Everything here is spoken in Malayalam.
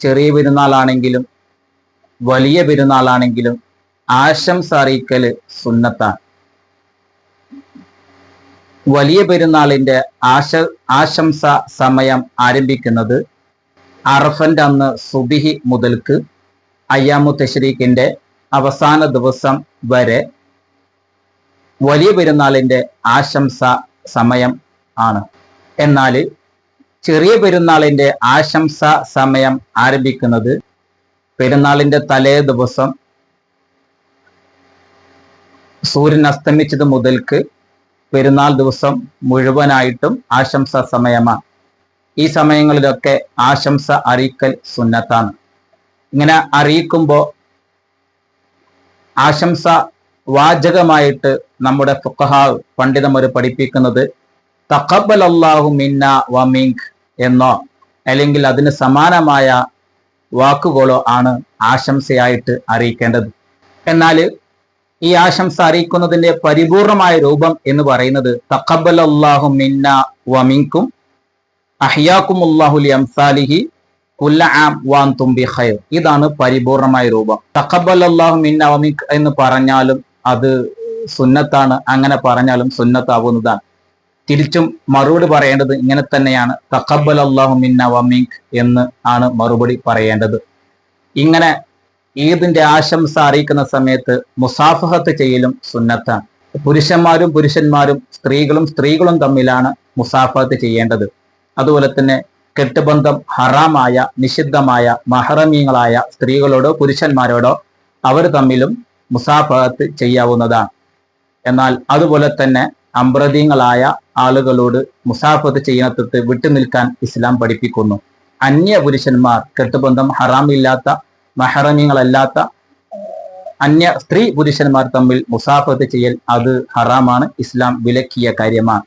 ചെറിയ പെരുന്നാളാണെങ്കിലും വലിയ പെരുന്നാളാണെങ്കിലും ആശംസ അറിയിക്കൽ സുന്നത്താണ്. വലിയ പെരുന്നാളിന്റെ ആശ ആശംസ സമയം ആരംഭിക്കുന്നത് അറഫന്റെ അന്ന് സുബിഹി മുതൽക്ക് അയ്യാമു തഷരീഖിന്റെ അവസാന ദിവസം വരെ വലിയ പെരുന്നാളിന്റെ ആശംസ സമയം ആണ്. എന്നാൽ ചെറിയ പെരുന്നാളിന്റെ ആശംസ സമയം ആരംഭിക്കുന്നത് പെരുന്നാളിന്റെ തലേ ദിവസം സൂര്യൻ അസ്തമിച്ചത് മുതൽക്ക് പെരുന്നാൾ ദിവസം മുഴുവനായിട്ടും ആശംസ സമയമാണ്. ഈ സമയങ്ങളിലൊക്കെ ആശംസ അറിയിക്കൽ സുന്നത്താണ്. ഇങ്ങനെ അറിയിക്കുമ്പോൾ ആശംസ വാചകമായിട്ട് നമ്മുടെ ഫുഖഹാ പണ്ഡിതന്മാർ പഠിപ്പിക്കുന്നത് തഖബൽ അള്ളാഹു മിന്ന വമിങ്ക് എന്നോ അല്ലെങ്കിൽ അതിന് സമാനമായ വാക്കുകളോ ആണ് ആശംസയായിട്ട് അറിയിക്കേണ്ടത്. എന്നാൽ ഈ ആശംസ അറിയിക്കുന്നതിന്റെ പരിപൂർണമായ രൂപം എന്ന് പറയുന്നത് തഖബൽ അള്ളാഹു മിന്ന വമിങ്കും അഹിയാക്കും അള്ളാഹുലി അംസാലിഹി ഖൈർ. ഇതാണ് പരിപൂർണമായ രൂപം. തഖബൽ അള്ളാഹു മിന്ന വമിക് എന്ന് പറഞ്ഞാലും അത് സുന്നത്താണ്. അങ്ങനെ പറഞ്ഞാലും സുന്നത്താവുന്നതാണ്. തിരിച്ചും മറുപടി പറയേണ്ടത് ഇങ്ങനെ തന്നെയാണ്. തഖബൽ അള്ളാഹു മിന്ന വമിങ്ക് എന്ന് ആണ് മറുപടി പറയേണ്ടത്. ഇങ്ങനെ ഈദിന്റെ ആശംസ അറിയിക്കുന്ന സമയത്ത് മുസാഫഹത്ത് ചെയ്യലും സുന്നത്താണ്. പുരുഷന്മാരും പുരുഷന്മാരും സ്ത്രീകളും സ്ത്രീകളും തമ്മിലാണ് മുസാഫഹത്ത് ചെയ്യേണ്ടത്. അതുപോലെ തന്നെ കെട്ടുബന്ധം ഹറാമായ നിഷിദ്ധമായ മഹറമീങ്ങളായ സ്ത്രീകളോടോ പുരുഷന്മാരോടോ അവർ തമ്മിലും മുസാഫഹത്ത് ചെയ്യാവുന്നതാണ്. എന്നാൽ അതുപോലെ തന്നെ അമ്രതീങ്ങളായ ആളുകളോട് മുസാഫത്ത് ചെയ്യുന്നിടത്ത് വിട്ടുനിൽക്കാൻ ഇസ്ലാം പഠിപ്പിക്കുന്നു. അന്യ പുരുഷന്മാർ കെട്ടുബന്ധം ഹറാമില്ലാത്ത മഹറമിങ്ങളല്ലാത്ത അന്യ സ്ത്രീ പുരുഷന്മാർ തമ്മിൽ മുസാഫത്ത് ചെയ്യൽ അത് ഹറാമാണ്. ഇസ്ലാം വിലക്കിയ കാര്യമാണ്.